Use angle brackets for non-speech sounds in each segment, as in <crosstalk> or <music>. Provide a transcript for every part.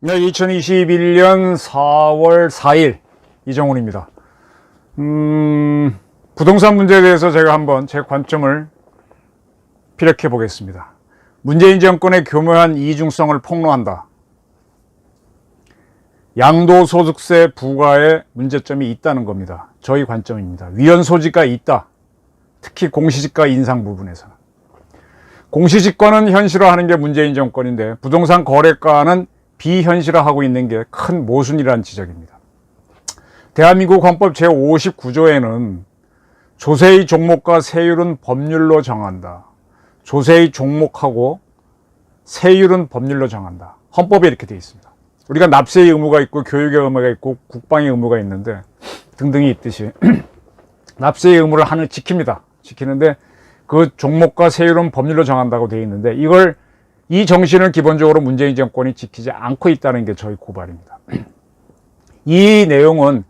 네, 2021년 4월 4일 이정훈입니다. 음, 부동산 문제에 대해서 제가 한번 제 관점을 피력해 보겠습니다. 문재인 정권의 교묘한 이중성을 폭로한다. 양도소득세 부과에 문제점이 있다는 겁니다. 저희 관점입니다. 위헌 소지가 있다. 특히 공시지가 인상 부분에서는. 공시지가는 현실화하는 게 문재인 정권인데 부동산 거래가는 비현실화하고 있는 게 큰 모순이라는 지적입니다. 대한민국 헌법 제59조에는 조세의 종목과 세율은 법률로 정한다. 조세의 종목하고 세율은 법률로 정한다. 헌법에 이렇게 되어 있습니다. 우리가 납세의 의무가 있고 교육의 의무가 있고 국방의 의무가 있는데 등등이 있듯이 <clears throat> 납세의 의무를 하는 지킵니다. 지키는데 그 종목과 세율은 법률로 정한다고 되어 있는데 이걸 이 정신을 기본적으로 문재인 정권이 지키지 않고 있다는 게 저희 고발입니다. <clears throat> 이 내용은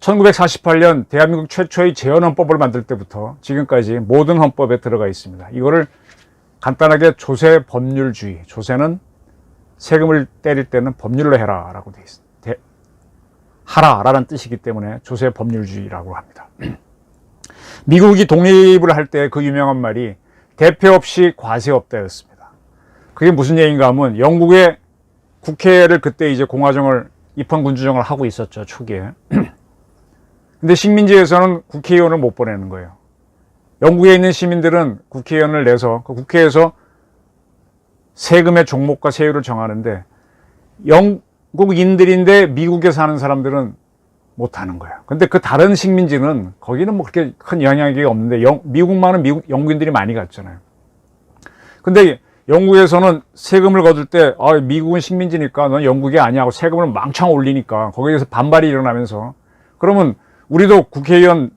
1948년 대한민국 최초의 재헌헌법을 만들 때부터 지금까지 모든 헌법에 들어가 있습니다. 이거를 간단하게 조세 법률주의, 조세는 세금을 때릴 때는 법률로 해라 라고 돼 있습니다. 대- 하라 라는 뜻이기 때문에 조세 법률주의라고 합니다. <clears throat> 미국이 독립을 할 때 그 유명한 말이 대표 없이 과세 없다였습니다. 그게 무슨 얘기인가 하면 영국의 국회를 그때 이제 공화정을 입헌 군주정을 하고 있었죠 초기에. <clears throat> 근데 식민지에서는 국회의원을 못 보내는 거예요. 영국에 있는 시민들은 국회의원을 내서 그 국회에서 세금의 종목과 세율을 정하는데 영국인들인데 미국에 사는 사람들은 못 하는 거예요. 근데 그 다른 식민지는 거기는 뭐 그렇게 큰 영향력이 없는데 영- 미국만은 미국 영국인들이 많이 갔잖아요. 근데 영국에서는 세금을 거둘 때 아, 미국은 식민지니까 넌 영국이 아니야 하고 세금을 망창 올리니까 거기에서 반발이 일어나면서 그러면 우리도 국회의원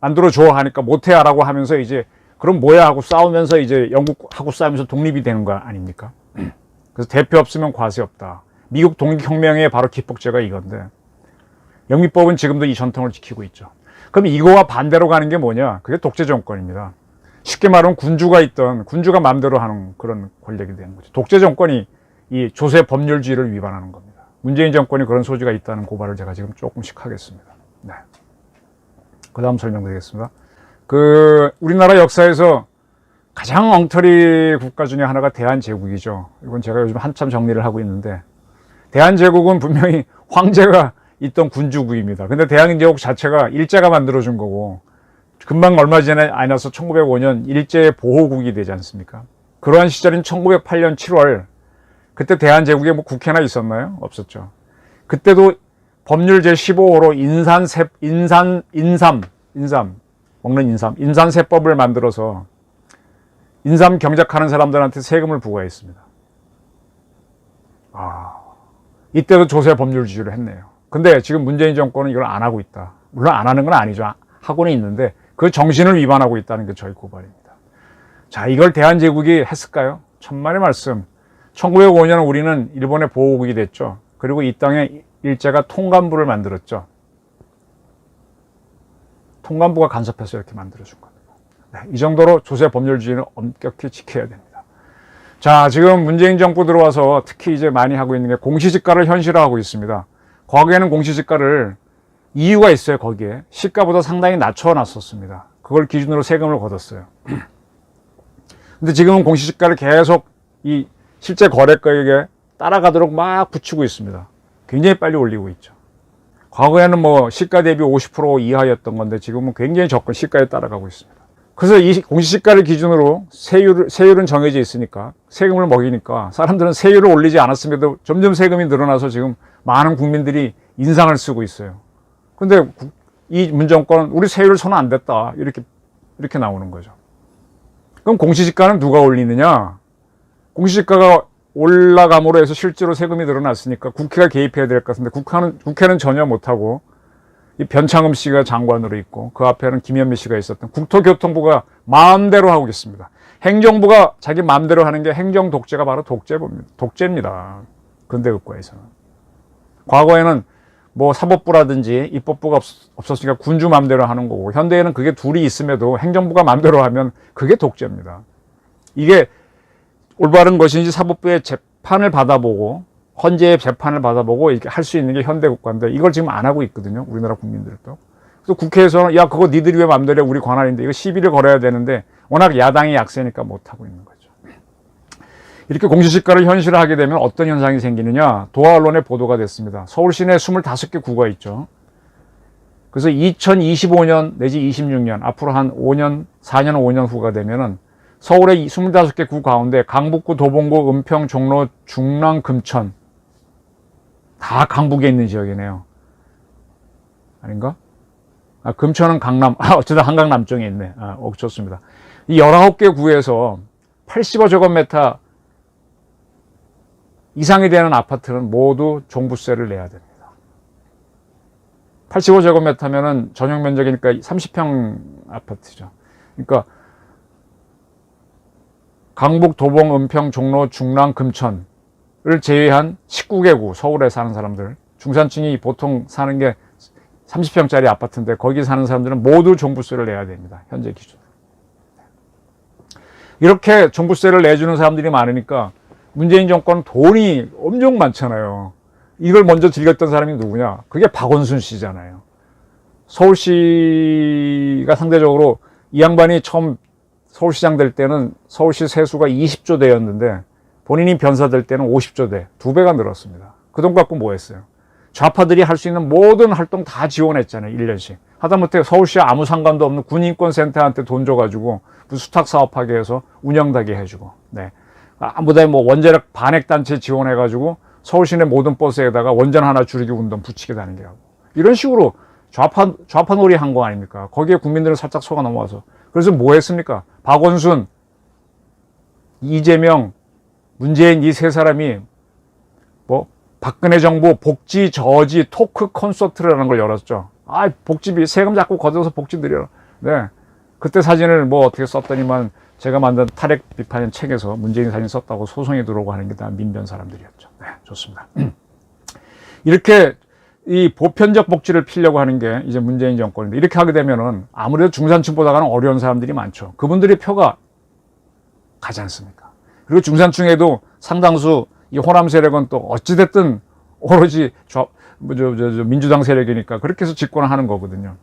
만들어 줘 하니까 못해라고 하면서 이제 그럼 뭐야 하고 싸우면서 이제 영국하고 싸우면서 독립이 되는 거 아닙니까? <clears throat> 그래서 대표 없으면 과세 없다. 미국 독립혁명의 바로 기폭제가 이건데 영미법은 지금도 이 전통을 지키고 있죠. 그럼 이거와 반대로 가는 게 뭐냐? 그게 독재 정권입니다. 쉽게 말하면 군주가 있던 군주가 마음대로 하는 그런 권력이 되는 거죠. 독재 정권이 이 조세 법률주의를 위반하는 겁니다. 문재인 정권이 그런 소지가 있다는 고발을 제가 지금 조금씩 하겠습니다. 네. 그 다음 설명드리겠습니다. 그, 우리나라 역사에서 가장 엉터리 국가 중에 하나가 대한제국이죠. 이건 제가 요즘 한참 정리를 하고 있는데, 대한제국은 분명히 <laughs> 황제가 있던 군주국입니다. 근데 대한제국 자체가 일제가 만들어준 거고, 금방 얼마 전에 안 나서 1905년 일제 보호국이 되지 않습니까? 그러한 시절인 1908년 7월, 그때 대한제국에 뭐 국회나 있었나요? 없었죠. 그때도 법률 제15호로 인산 세, 인산, 인삼, 인삼, 먹는 인삼, 인산세법을 만들어서 인삼 경작하는 사람들한테 세금을 부과했습니다. 아, 이때도 조세 법률 주의를 했네요. 근데 지금 문재인 정권은 이걸 안 하고 있다. 물론 안 하는 건 아니죠. 하고는 있는데 그 정신을 위반하고 있다는 게 저희 고발입니다. 자, 이걸 대한제국이 했을까요? 천만의 말씀. 1905년 우리는 일본의 보호국이 됐죠. 그리고 이 땅에 일제가 통감부를 만들었죠. 통감부가 간섭해서 이렇게 만들어준 겁니다. 네, 이 정도로 조세 법률주의는 엄격히 지켜야 됩니다. 자, 지금 문재인 정부 들어와서 특히 이제 많이 하고 있는 게 공시지가를 현실화하고 있습니다. 과거에는 공시지가를 이유가 있어요, 거기에. 시가보다 상당히 낮춰놨었습니다. 그걸 기준으로 세금을 걷었어요. <clears throat> 근데 지금은 공시지가를 계속 이 실제 거래가액에 따라가도록 막 붙이고 있습니다. 굉장히 빨리 올리고 있죠. 과거에는 뭐 시가 대비 50% 이하였던 건데 지금은 굉장히 적은 시가에 따라가고 있습니다. 그래서 이 공시지가를 기준으로 세율, 세율은 정해져 있으니까 세금을 먹이니까 사람들은 세율을 올리지 않았음에도 점점 세금이 늘어나서 지금 많은 국민들이 인상을 쓰고 있어요. 근데 구- 이 문정권은 우리 세율 손안 댔다. 이렇게, 이렇게 나오는 거죠. 그럼 공시지가는 누가 올리느냐? 공시지가가 올라감으로 해서 실제로 세금이 늘어났으니까 국회가 개입해야 될 것 같은데 국회는, 국회는 전혀 못하고 이 변창흠 씨가 장관으로 있고 그 앞에는 김현미 씨가 있었던 국토교통부가 마음대로 하고 있습니다. 행정부가 자기 마음대로 하는 게 행정 독재가 바로 독재입니다. 독재입니다. 근대 국가에서는. 과거에는 뭐 사법부라든지 입법부가 없, 없었으니까 군주 맘대로 하는 거고 현대에는 그게 둘이 있음에도 행정부가 맘대로 하면 그게 독재입니다. 이게 올바른 것인지 사법부의 재판을 받아보고 헌재의 재판을 받아보고 이렇게 할 수 있는 게 현대 국가인데 이걸 지금 안 하고 있거든요. 우리나라 국민들도. 그래서 국회에서는 야 그거 니들이 왜 맘대로 해? 우리 관할인데 이거 시비를 걸어야 되는데 워낙 야당이 약세니까 못 하고 있는 거죠. 이렇게 공시지가를 현실화하게 되면 어떤 현상이 생기느냐 도하 언론에 보도가 됐습니다. 서울 시내 25개 구가 있죠. 그래서 2025년 내지 26년 앞으로 한 5년 4년 5년 후가 되면은 서울의 25개 구 가운데 강북구, 도봉구, 은평, 종로, 중랑, 금천 다 강북에 있는 지역이네요. 아닌가? 아, 금천은 강남, <laughs> 아, 어쩌다 한강 남쪽에 있네. 아, 어, 좋습니다. 이 19개 구에서 85제곱미터 이상이 되는 아파트는 모두 종부세를 내야 됩니다. 85제곱미터면은 전용 면적이니까 30평 아파트죠. 그러니까 강북, 도봉, 은평, 종로, 중랑, 금천을 제외한 19개 구, 서울에 사는 사람들, 중산층이 보통 사는 게 30평짜리 아파트인데 거기 사는 사람들은 모두 종부세를 내야 됩니다. 현재 기준. 이렇게 종부세를 내주는 사람들이 많으니까 문재인 정권은 돈이 엄청 많잖아요. 이걸 먼저 즐겼던 사람이 누구냐? 그게 박원순 씨잖아요. 서울시가 상대적으로 이 양반이 처음 서울시장 될 때는 서울시 세수가 20조 대였는데 본인이 변사 될 때는 50조 대, 두 배가 늘었습니다. 그 돈 갖고 뭐 했어요? 좌파들이 할 수 있는 모든 활동 다 지원했잖아요. 1년씩. 하다못해 서울시와 아무 상관도 없는 군인권센터한테 돈 줘가지고 수탁 사업하게 해서 운영되게 해주고, 네. 아무데 뭐 원자력 반핵단체 지원해가지고 서울 시내 모든 버스에다가 원전 하나 줄이기 운동 붙이게 다니게 하고. 이런 식으로 좌파, 좌파 놀이 한 거 아닙니까? 거기에 국민들은 살짝 속아 넘어와서. 그래서 뭐 했습니까? 박원순, 이재명, 문재인 이 세 사람이 뭐 박근혜 정부 복지 저지 토크 콘서트라는 걸 열었죠. 아, 복지비 세금 자꾸 걷어서 복지 드려. 네. 그때 사진을 뭐 어떻게 썼더니만 제가 만든 탈핵 비판 책에서 문재인 사진 썼다고 소송이 들어오고 하는 게 다 민변 사람들이었죠. 네, 좋습니다. <clears throat> 이렇게 이 보편적 복지를 피려고 하는 게 이제 문재인 정권인데 이렇게 하게 되면은 아무래도 중산층보다는 어려운 사람들이 많죠. 그분들의 표가 가지 않습니까? 그리고 중산층에도 상당수 이 호남 세력은 또 어찌됐든 오로지 저, 뭐 저, 저, 저 민주당 세력이니까 그렇게 해서 집권을 하는 거거든요.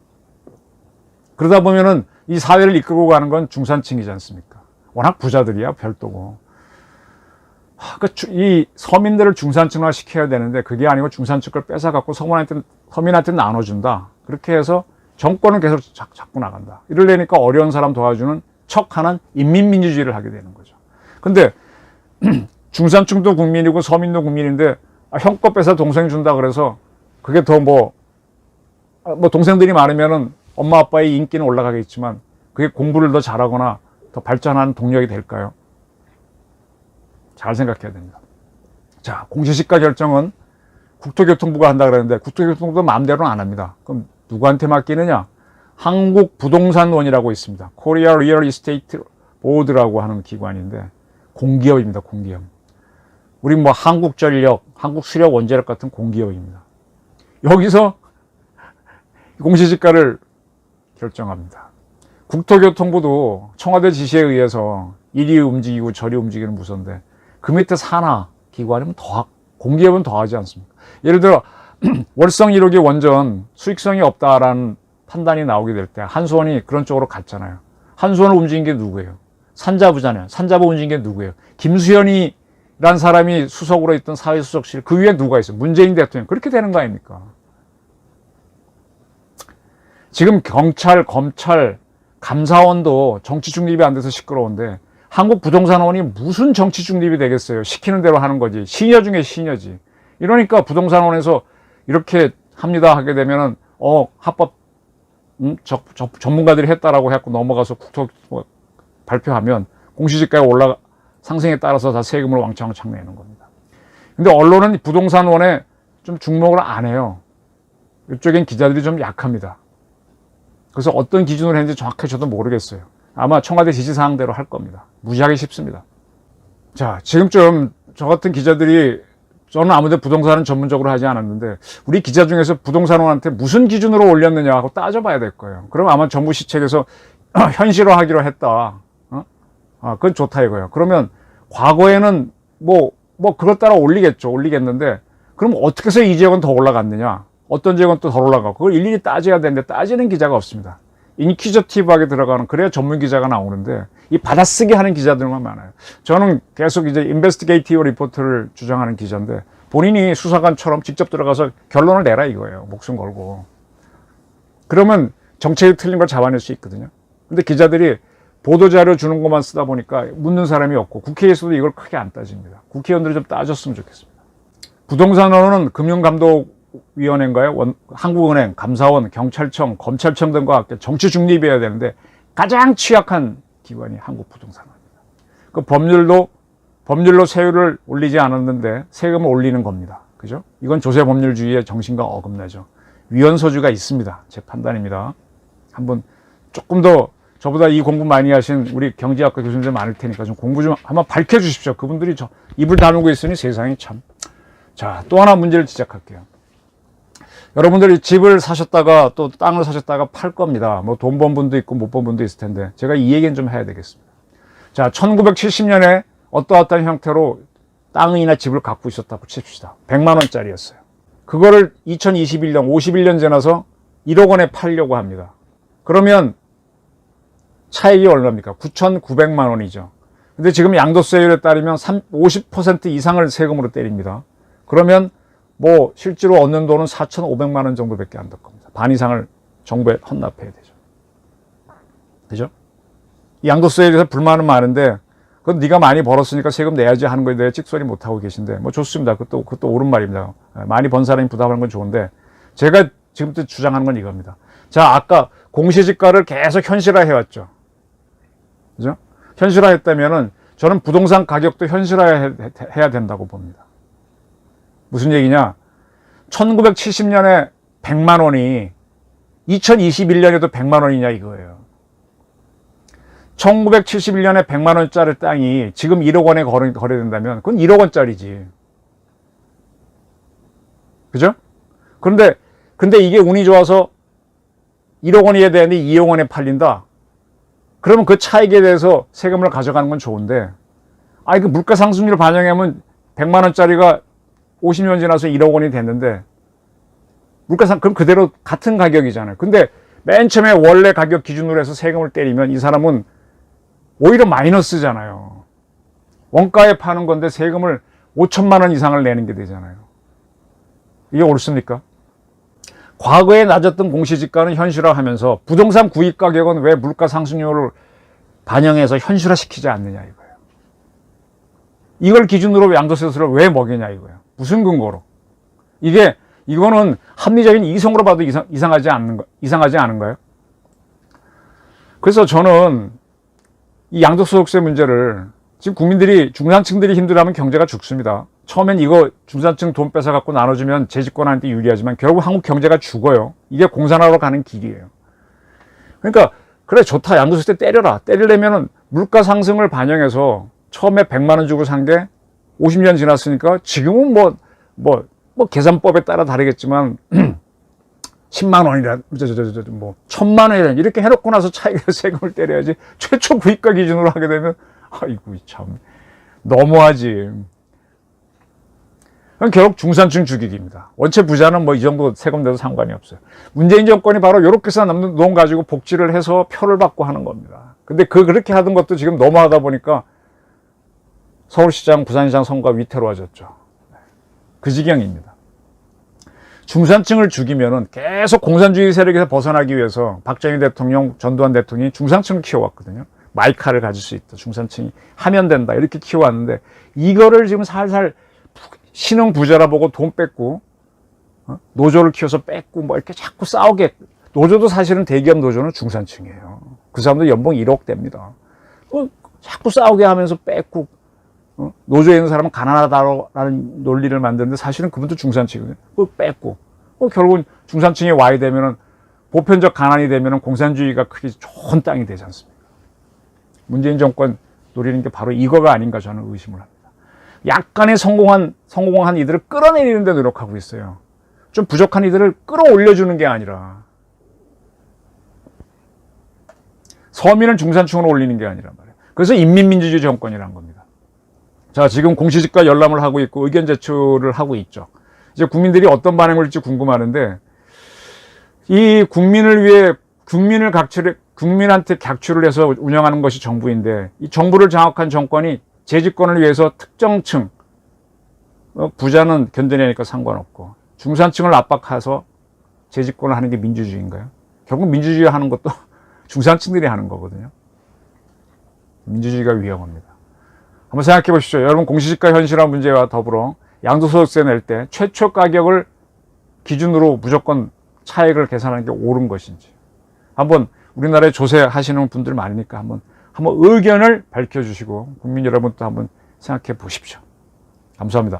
그러다 보면은 이 사회를 이끌고 가는 건 중산층이지 않습니까? 워낙 부자들이야 별도고. 하, 그 주- 이 서민들을 중산층화 시켜야 되는데 그게 아니고 중산층 걸 뺏어갖고 서민한테, 서민한테 나눠준다. 그렇게 해서 정권은 계속 자, 잡고 나간다. 이러려니까 어려운 사람 도와주는 척 하는 인민민주주의를 하게 되는 거죠. 근데 <clears throat> 중산층도 국민이고 서민도 국민인데 아, 형거 뺏어 동생 준다 그래서 그게 더 뭐 뭐 동생들이 많으면은 엄마 아빠의 인기는 올라가겠지만 그게 공부를 더 잘하거나 더 발전하는 동력이 될까요? 잘 생각해야 됩니다. 자, 공시지가 결정은 국토교통부가 한다 그랬는데 국토교통부도 마음대로는 안 합니다. 그럼 누구한테 맡기느냐? 한국부동산원이라고 있습니다. 코리아 리얼 이스테이트 보드라고 하는 기관인데 공기업입니다. 공기업. 우리 뭐 한국전력, 한국수력 원자력 같은 공기업입니다. 여기서 공시지가를 결정합니다. 국토교통부도 청와대 지시에 의해서 이리 움직이고 저리 움직이는 부서인데 그 밑에 산하 기관이면 더 공기업은 더하지 않습니까? 예를 들어 <clears throat> 월성 1호기 원전 수익성이 없다라는 판단이 나오게 될 때 한수원이 그런 쪽으로 갔잖아요. 한수원을 움직인 게 누구예요? 산자부잖아요. 산자부 움직인 게 누구예요? 김수현이란 사람이 수석으로 있던 사회수석실 그 위에 누가 있어요? 문재인 대통령. 그렇게 되는 거 아닙니까? 지금 경찰, 검찰, 감사원도 정치 중립이 안 돼서 시끄러운데 한국 부동산원이 무슨 정치 중립이 되겠어요? 시키는 대로 하는 거지. 시녀 중에 시녀지. 이러니까 부동산원에서 이렇게 합니다 하게 되면은 어 합법 음, 저, 저, 전문가들이 했다라고 해갖고 넘어가서 국토 뭐, 발표하면 공시지가가 올라 상승에 따라서 다 세금을 왕창왕창 내는 겁니다. 근데 언론은 부동산원에 좀 주목을 안 해요. 이쪽엔 기자들이 좀 약합니다. 그래서 어떤 기준으로 했는지 정확히 저도 모르겠어요. 아마 청와대 지시사항대로 할 겁니다. 무지하게 쉽습니다. 자, 지금쯤 저 같은 기자들이 저는 아무데 부동산은 전문적으로 하지 않았는데 우리 기자 중에서 부동산원한테 무슨 기준으로 올렸느냐 하고 따져봐야 될 거예요. 그럼 아마 정부 시책에서 <clears throat> 현실화하기로 했다. 어? 아, 그건 좋다 이거예요. 그러면 과거에는 뭐, 뭐 그것 따라 올리겠죠. 올리겠는데 그럼 어떻게 해서 이 지역은 더 올라갔느냐? 어떤 지역은 또 더 올라가고 그걸 일일이 따져야 되는데 따지는 기자가 없습니다. 인퀴저티브하게 들어가는 그래야 전문 기자가 나오는데 이 받아쓰기 하는 기자들만 많아요. 저는 계속 이제 인베스티게이티브 리포트를 주장하는 기자인데 본인이 수사관처럼 직접 들어가서 결론을 내라 이거예요. 목숨 걸고. 그러면 정책이 틀린 걸 잡아낼 수 있거든요. 근데 기자들이 보도자료 주는 것만 쓰다 보니까 묻는 사람이 없고 국회에서도 이걸 크게 안 따집니다. 국회의원들이 좀 따졌으면 좋겠습니다. 부동산원은 금융감독 위원회인가요? 원- 한국은행, 감사원, 경찰청, 검찰청 등과 함께 정치 중립이어야 되는데 가장 취약한 기관이 한국부동산원입니다. 그 법률도 법률로 세율을 올리지 않았는데 세금을 올리는 겁니다. 그죠? 이건 조세 법률주의의 정신과 어긋나죠. 위헌 소지가 있습니다. 제 판단입니다. 한번 조금 더 저보다 이 공부 많이 하신 우리 경제학과 교수님들 많을 테니까 좀 공부 좀 한번 밝혀 주십시오. 그분들이 저 입을 다물고 있으니 세상이 참. 자, 또 하나 문제를 지적할게요. 여러분들이 집을 사셨다가 또 땅을 사셨다가 팔 겁니다. 뭐 돈 번 분도 있고 못 번 분도 있을 텐데 제가 이 얘기는 좀 해야 되겠습니다. 자, 1970년에 어떠어떤 형태로 땅이나 집을 갖고 있었다고 칩시다. 100만 원짜리였어요. 그거를 2021년 51년 지나서 1억 원에 팔려고 합니다. 그러면 차익이 얼마입니까? 9,900만 원이죠. 근데 지금 양도세율에 따르면 3, 50% 이상을 세금으로 때립니다. 그러면 뭐 실제로 얻는 돈은 4,500만 원 정도밖에 안 될 겁니다. 반 이상을 정부에 헌납해야 되죠. 그죠? 이 양도세에 대해서 불만은 많은데 그건 네가 많이 벌었으니까 세금 내야지 하는 거에 대해 찍소리 못 하고 계신데 뭐 좋습니다. 그것도 그것도 옳은 말입니다. 많이 번 사람이 부담하는 건 좋은데 제가 지금부터 주장하는 건 이겁니다. 자, 아까 공시지가를 계속 현실화해 왔죠. 그죠? 현실화했다면은 저는 부동산 가격도 현실화해야 된다고 봅니다. 무슨 얘기냐? 1970년에 100만 원이 2021년에도 100만 원이냐 이거예요. 1971년에 100만 원짜리 땅이 지금 1억 원에 거래, 거래된다면 그건 1억 원짜리지. 그죠? 그런데 근데 이게 운이 좋아서 1억 원이어야 되는데 2억 원에 팔린다. 그러면 그 차익에 대해서 세금을 가져가는 건 좋은데 아니 그 물가 상승률을 반영하면 100만 원짜리가 50년 지나서 1억 원이 됐는데 물가상 그럼 그대로 같은 가격이잖아요. 근데 맨 처음에 원래 가격 기준으로 해서 세금을 때리면 이 사람은 오히려 마이너스잖아요. 원가에 파는 건데 세금을 5천만 원 이상을 내는 게 되잖아요. 이게 옳습니까? 과거에 낮았던 공시지가는 현실화하면서 부동산 구입 가격은 왜 물가 상승률을 반영해서 현실화시키지 않느냐 이거예요. 이걸 기준으로 양도세를 왜 먹이냐 이거예요. 무슨 근거로? 이게 이거는 합리적인 이성으로 봐도 이상, 이상하지 않는 거, 이상하지 않은가요? 그래서 저는 이 양도소득세 문제를 지금 국민들이 중산층들이 힘들어하면 경제가 죽습니다. 처음엔 이거 중산층 돈 뺏어 갖고 나눠주면 재집권한테 유리하지만 결국 한국 경제가 죽어요. 이게 공산화로 가는 길이에요. 그러니까 그래 좋다 양도소득세 때려라. 때리려면은 물가 상승을 반영해서 처음에 100만 원 주고 산 게 50년 지났으니까 지금은 뭐 뭐, 뭐 계산법에 따라 다르겠지만 <clears throat> 10만 원이라 뭐 천만 원이라 이렇게 해놓고 나서 차익에 <laughs> 세금을 때려야지 최초 구입가 기준으로 하게 되면 아이고 참 너무하지. 그럼 결국 중산층 죽이기입니다. 원체 부자는 뭐 이 정도 세금 내도 상관이 없어요. 문재인 정권이 바로 이렇게 사 남는 돈 가지고 복지를 해서 표를 받고 하는 겁니다. 근데 그 그렇게 하던 것도 지금 너무하다 보니까 서울시장, 부산시장 선거가 위태로워졌죠. 그 지경입니다. 중산층을 죽이면은 계속 공산주의 세력에서 벗어나기 위해서 박정희 대통령, 전두환 대통령이 중산층을 키워왔거든요. 마이카를 가질 수 있다. 중산층이 하면 된다. 이렇게 키워왔는데 이거를 지금 살살 신흥 부자라 보고 돈 뺏고 어? 노조를 키워서 뺏고 뭐 이렇게 자꾸 싸우게 노조도 사실은 대기업 노조는 중산층이에요. 그 사람들 연봉 1억 됩니다. 어, 자꾸 싸우게 하면서 뺏고 어? 노조에 있는 사람은 가난하다라는 논리를 만드는데 사실은 그분도 중산층이거든요. 그걸 뺏고 어, 결국은 중산층이 와야 되면은 보편적 가난이 되면은 공산주의가 크게 좋은 땅이 되지 않습니까? 문재인 정권 노리는 게 바로 이거가 아닌가 저는 의심을 합니다. 약간의 성공한 성공한 이들을 끌어내리는 데 노력하고 있어요. 좀 부족한 이들을 끌어올려 주는 게 아니라 서민을 중산층으로 올리는 게 아니란 말이에요. 그래서 인민민주주의 정권이란 겁니다. 자, 지금 공시지가 열람을 하고 있고 의견 제출을 하고 있죠. 이제 국민들이 어떤 반응을 할지 궁금하는데 이 국민을 위해 국민을 각출 국민한테 각출을 해서 운영하는 것이 정부인데 이 정부를 장악한 정권이 재집권을 위해서 특정층 어, 부자는 견뎌내니까 상관없고 중산층을 압박해서 재집권을 하는 게 민주주의인가요? 결국 민주주의 하는 것도 <laughs> 중산층들이 하는 거거든요. 민주주의가 위험합니다. 한번 생각해 보십시오. 여러분 공시지가 현실화 문제와 더불어 양도소득세 낼 때 최초 가격을 기준으로 무조건 차액을 계산하는 게 옳은 것인지 한번 우리나라에 조세하시는 분들 많으니까 한번 한번 의견을 밝혀주시고 국민 여러분도 한번 생각해 보십시오. 감사합니다.